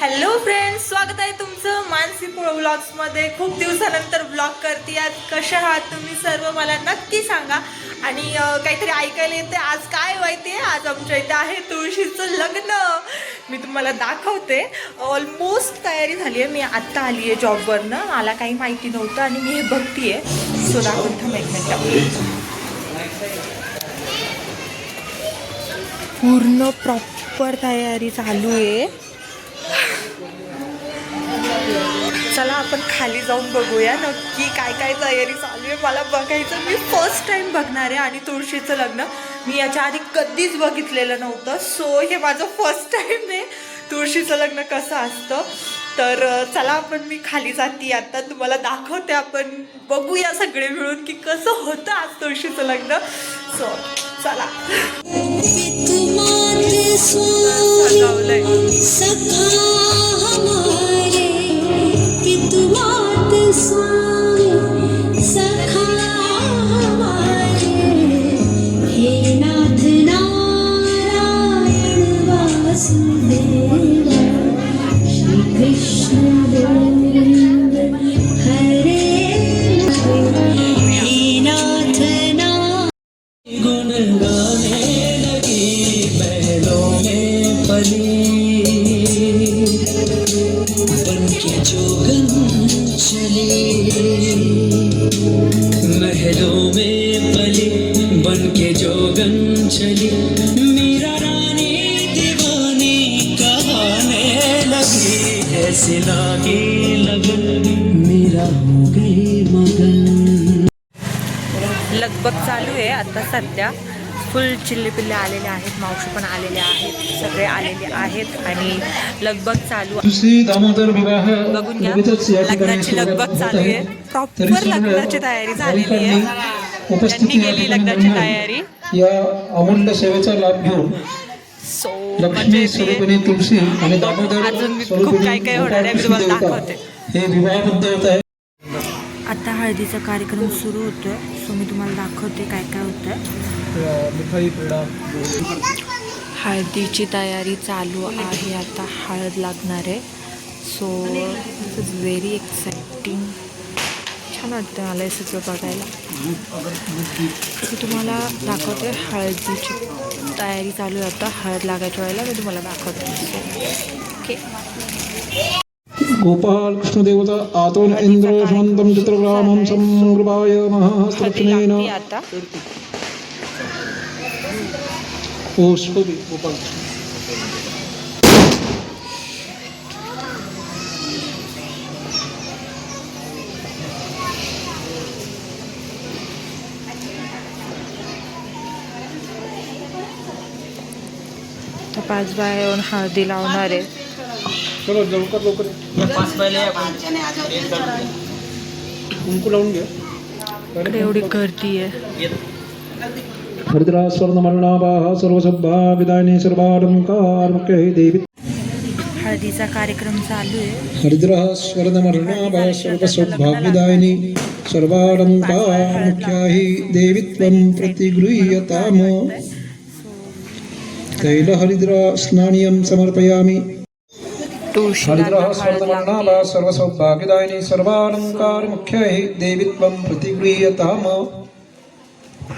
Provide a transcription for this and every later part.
Hello friends स्वागत आहे तुमचं मानसी ब्लॉग्स ब्लॉग्समध्ये खूप दिवसानंतर ब्लॉग करते आज कशा आहात तुम्ही सर्व? मला नक्की सांगा. आणि काहीतरी ऐकायला येते आज काय माहिती आहे आज आमच्या इथे आहे तुळशीचं लग्न. मी तुम्हाला दाखवते. ऑलमोस्ट तयारी झाली आहे मी आत्ता आली आहे जॉबवरनं मला काही माहिती नव्हतं आणि मी हे बघतीये. सो दाखवून थांब एक मिनिट. पूर्ण प्रॉपर तयारी चालू आहे. चला आपण खाली जाऊन बघूया नक्की काय काय तयारी चालू आहे. मला बघायचं मी फर्स्ट टाइम बघणार आहे आणि तुळशीचं लग्न. मी याच्या आधी कधीच बघितलेलं नव्हतं. सो हे माझं फर्स्ट टाइम आहे. तुळशीचं लग्न कसं असतं? तर चला आपण मी खाली जाते. आता तुम्हाला दाखवते आपण. बघूया सगळे मिळून की कसं होतं आज तुळशीचं लग्न. सो चला. पितुमात महलों में पली बन के जोगन चली। ऐसी लागी लगन। मीरा हो गई मगन। लगबग चालू आहे आता सध्या. फुल चिल्ले पिल्ले आलेले आहेत मावशी पण आलेले आहेत सगळे आलेले आहेत आणि लगबग चालू बघून घ्या. लग्नाची लगबग चालू आहे. प्रॉपर लग्नाची तयारी झालेली आहे. उपस्थिती ठिकाणी लग्नाची तयारी. या अमूल्य सेवेचा लाभ घेऊन सो म्हणजे तुळशी आणि दामोदर अजून खूप काय काय होणार आहे मी तुम्हाला दाखवते. हे विवाहबद्ध होत आहे. आता हळदीचा कार्यक्रम सुरू होतोय. सो मी तुम्हाला दाखवते काय काय होतंय. हळदीची तयारी चालू आहे. आता हळद लागणार आहे. So this is very exciting छान वाटतं मला हे सगळं बघायला. मी तुम्हाला दाखवते हळदीची. तयारी चालू आहे आता हळद लागायच्या वेळेला मी तुम्हाला दाखवते. ओके. गोपाल कृष्ण देवता आतोन इंद्र शांतम चित्रग्रामम संकृपाय हळदी महास्त्रक्षणेन लागते आता. ओ शोभी गोपाल तर पाच बाया येऊन हळदी लावणार आहे. चलो लवकर लवकर. कुंकू लावून घ्या इकडे एवढी गर्दी आहे. हरिद्रा स्वर्णमरणाभाः सर्वसद्भाविदायिनी सर्वालङ्कार मुख्य देवी हळदीचा कार्यक्रम चालू आहे. हरिद्रः स्वर्णमरणाभाः सर्वसद्भाविदायिनी सर्वालङ्कार मुख्या हि देवी त्वं प्रतिगृह्यताम. तैलहरिद्रा स्नानीयं समर्पयामि। तुळशीला हरिद्रः हळद लागते स्वर्णमरणाभाः सर्वसौभाग्यदायिनी सर्वालङ्कार मुख्या हि देवी त्वं प्रतिगृह्यताम।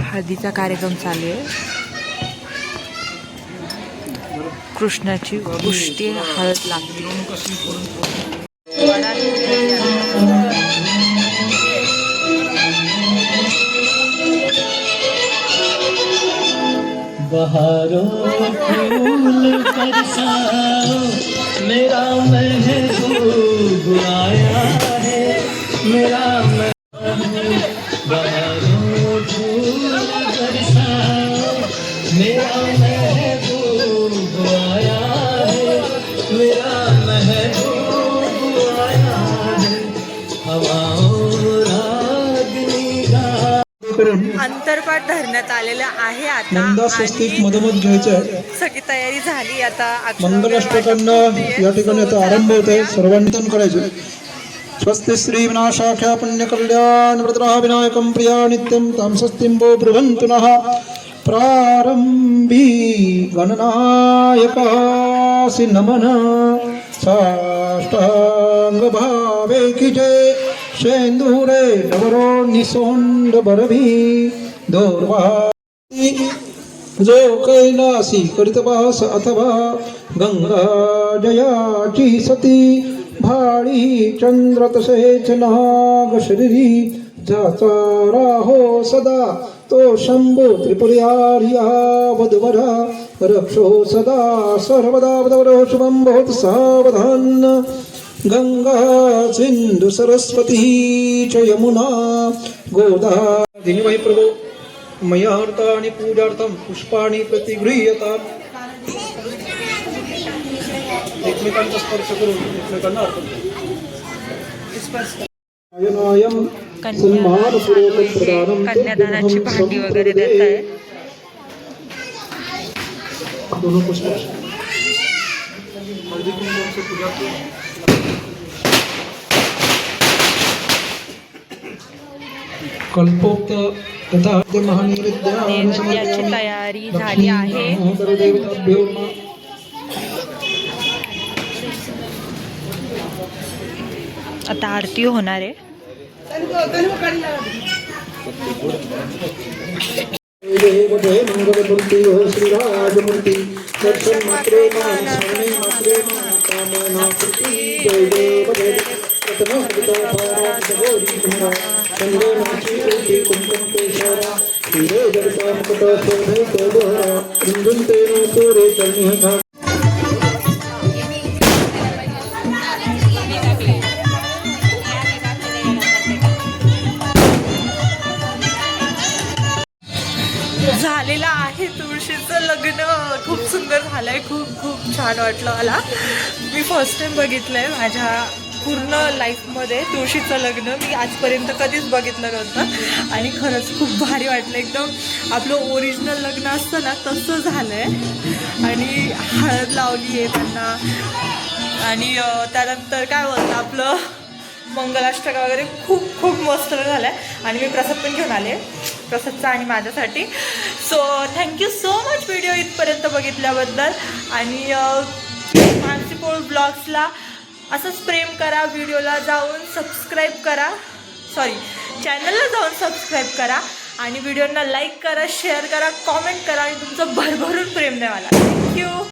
हळदीचा कार्यक्रम चालू आहे. कृष्णाची पुष्टी हळद लागते. बहारों फूल बरसाओ। मेरा महबूब आया है मेरा महबूब अंतरपाठ धरण्यात आलेलं आहे आता मधोमध घ्यायचं सगळी तयारी झाली आता मंगलाष्टकांना या ठिकाणी आता आरंभ होत आहे. सर्वांनी करायचं स्वस्ति श्री विनाशाख्या पुण्यकल्याण व्रतराः विनायकं प्रिया नित्यं तां स्वस्तिं वो ब्रुवन्तु नः प्रारम्भी गणनायकासि नमः साष्टांग भावे की जय शेंदुरे डबरो निसोंड बरभी दोर्वा जो कैलासी करितवास अथवा गंगा जयाची सती भाळी चंद्र तसेच नाग शरीरी ज्याचा राहो सदा तो शंभू त्रिपुर्यार्या वधवरा रक्षो सदा सर्वदा वधवरो शुभं भवतु सावधान गंगा सिंधु सरस्वती च यमुना गोदा दिनी प्रभो मया हर्तानि पूजार्थं पुष्पाणि प्रतिगृह्यताम्। एकमेकांचा स्पर्श करून एकमेकांना अर्पण कन्यादानाची भांडी वगैरे देत आहे दोनों को स्पर्श हळदी कुंकू से पूजा की कल्पोक्त तथा तयारी झाली आहे. आता आरती होणार आहे. श्रीराजमूर्ती दर्शन मात्रे मात्रे मान कामना कृती जय देव रत्न हरित ओटी कुंकुम केशरा हिरे जडता मुकुट शोभे झालेलं आहे तुळशीचं लग्न. खूप सुंदर झालंय. खूप खूप छान वाटलं मला. मी फर्स्ट टाइम बघितलंय. माझ्या पूर्ण लाईफमध्ये तुळशीचं लग्न मी आजपर्यंत कधीच बघितलं नव्हतं. आणि खरंच खूप भारी वाटलं. एकदम आपलं ओरिजिनल लग्न असतं ना तसं झालं आहे आणि हळद लावली आहे त्यांना. आणि त्यानंतर काय बोलतं आपलं मंगलाष्टक वगैरे खूप खूप मस्त झालं आहे आणि मी प्रसाद पण घेऊन आले. प्रसादचा आणि माझ्यासाठी. So thank you so much video इथपर्यंत बघितल्याबद्दल. आणि मानसीपोळ ब्लॉग्सला असंच प्रेम करा व्हिडिओला जाऊन सबस्क्राईब करा. सॉरी चॅनलला जाऊन सबस्क्राईब करा आणि व्हिडिओना लाईक करा शेअर करा कॉमेंट करा आणि तुमचं भरभरून प्रेम द्या मला थँक्यू